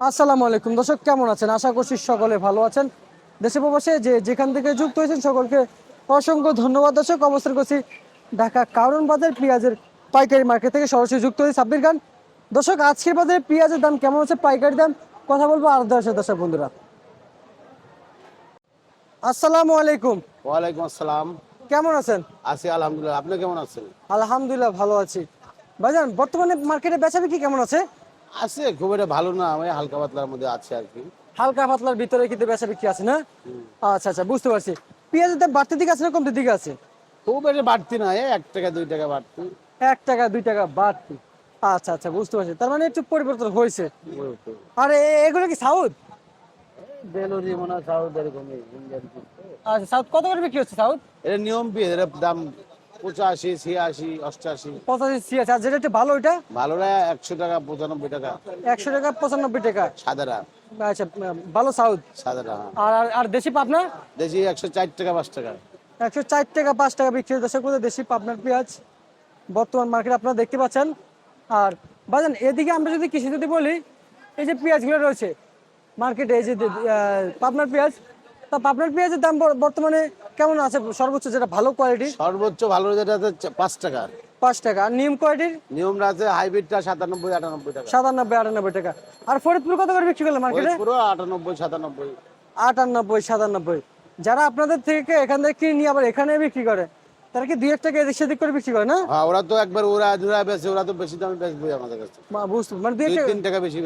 আসসালামু আলাইকুম। দর্শক কেমন আছেন? আশা করছি সকলে ভালো আছেন। দেশে প্রবাসে যে যেখান থেকে যুক্ত হয়েছেন সকলকে অসংখ্য ধন্যবাদ। দর্শক অবস্থান করছি ঢাকা কারণ বাজার পেঁয়াজের পাইকারি মার্কেট থেকে সরাসরি যুক্ত হয়েছে সাব্বির খান। দর্শক আজকের বাজারে পেঁয়াজের দাম কেমন হচ্ছে পাইকারি দাম কথা বলব আর দর্শক দর্শক বন্ধুরা। আসসালামু আলাইকুম। ওয়ালাইকুম আসসালাম। কেমন আছেন? আছি আলহামদুলিল্লাহ। আপনি কেমন আছেন? আলহামদুলিল্লাহ ভালো আছি। ভাইজান বর্তমানে মার্কেটে বেচা বিক্রি কেমন আছে? আছে খুব একটা ভালো না আমি হালকা পাতলার মধ্যে আছে আর কি। হালকা পাতলার ভিতরে কিন্তু বেচা বিক্রি আছে না? আচ্ছা আচ্ছা বুঝতে পারছি। পেঁয়াজের দাম বাড়তির দিকে আছে না কমতির দিকে আছে? খুব একটা বাড়তি না এক টাকা দুই টাকা বাড়তি। এক টাকা দুই টাকা বাড়তি। আচ্ছা আচ্ছা বুঝতে পারছি। তার মানে একটু পরিবর্তন হয়েছে। আর এগুলো কি সাউথ? বেলুরি মনে হয় সাউথ এরকমই আচ্ছা সাউথ কত করে বিক্রি হচ্ছে সাউথ? এটা নিয়ম পেয়ে দাম পঁচাশি ছিয়াশি অষ্টাশি। পঁচাশি আছে আর যেটা একটু ভালো ওইটা? ভালোরা একশো টাকা পঁচানব্বই টাকা। একশো টাকা পঁচানব্বই টাকা। সাদারা। আচ্ছা ভালো সাউথ? সাদারা হ্যাঁ। আর আর- দেশি পাবনা? দেশি একশো চার টাকা পাঁচ টাকা। একশো চার টাকা পাঁচ টাকা বিক্রি হচ্ছে। করে দেশি পাবনার পেঁয়াজ বর্তমান মার্কেট আপনারা দেখতে পাচ্ছেন। আর বাজান এদিকে আমরা যদি কৃষি যদি বলি এই যে পেঁয়াজগুলো রয়েছে মার্কেটে এই যে আহ, পাবনার পেঁয়াজ তা পাবনার পেঁয়াজের দাম বর- বর্তমানে কেমন আছে? সর্বোচ্চ যেটা ভালো কোয়ালিটি সর্বোচ্চ ভালো যেটা আছে পাঁচ টাকা। পাঁচ টাকা। আর নিয়ম কোয়ালিটির নিয়মটা আছে হাইব্রিডটা সাতানব্বই আটানব্বই টাকা। সাতানব্বই আটানব্বই টাকা। আর ফরিদপুর কত করে বিক্রি করলে মার্কেটে পুরো আটানব্বই সাতানব্বই। আটানব্বই সাতানব্বই। যারা আপনাদের থেকে এখান থেকে কিনে নিয়ে আবার এখানে বিক্রি করে। তারা কি দুই এক টাকা এদিক সেদিক করে বিক্রি করে না? হ্যাঁ ওরা তো একবার ওরা ধুরা ওরা তো বেশি দামে বেচবে আমাদের কাছে বুঝতে মানে দুই তিন টাকা বেশি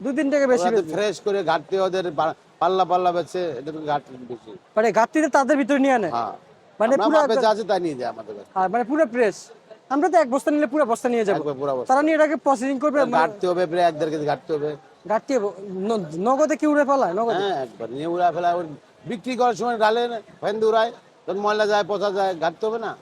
দুই তিন টাকা বেশি। ফ্রেশ করে ঘাটতে ওদের পাল্লা পাল্লা এটা তো বেশি। মানে ঘাটতিতে তাদের ভিতরে নিয়ে আনে। হ্যাঁ। মানে পুরো আছে তাই নিয়ে যায় আমাদের কাছে আর মানে পুরো প্রেস আমরা তো এক বস্তা নিলে পুরো বস্তা নিয়ে যাব। তারা নিয়ে এটাকে প্রসেসিং করবে মানে ঘাটতে হবে প্রায় এক দেড় কেজি ঘাটতে হবে। ঘাটতি ন- নগদে কি উড়ে ফেলায়? নগদে? হ্যাঁ একবার। নিয়ে উড়া ফেলা বিক্রি করার সময় ডালে ফেন্দে উড়ায়। তখন ময়লা যায় পচা যায় ঘাটতে হবে না?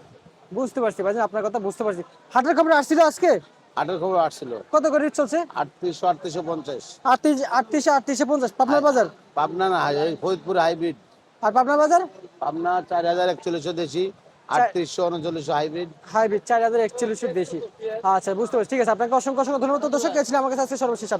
বুঝতে পারছি ভাই আপনার কথা বুঝতে পারছি। হাটের খবর আসছিল আজকে? আটের খবর আসছিল। কত করে রেট চলছে? আটত্রিশশো আটত্রিশশো পঞ্চাশ। আটত্রিশ আটত্রিশে আটত্রিশে পঞ্চাশ। পাবনার বাজার? পাবনা না এই ফরিদপুর হাইব্রিড। আর পাবনার বাজার? পাবনা চার হাজার একচল্লিশশো দেশি আটত্রিশশো উনচল্লিশশো হাইব্রিড। হাইব্রিড চার হাজার একচল্লিশের বেশি আচ্ছা বুঝতে পারছি। ঠিক আছে আপনাকে অসংখ্য অসংখ্য ধন্যবাদ। তো দর্শক কে ছিল আমার কাছে আজকে সর্বশেষ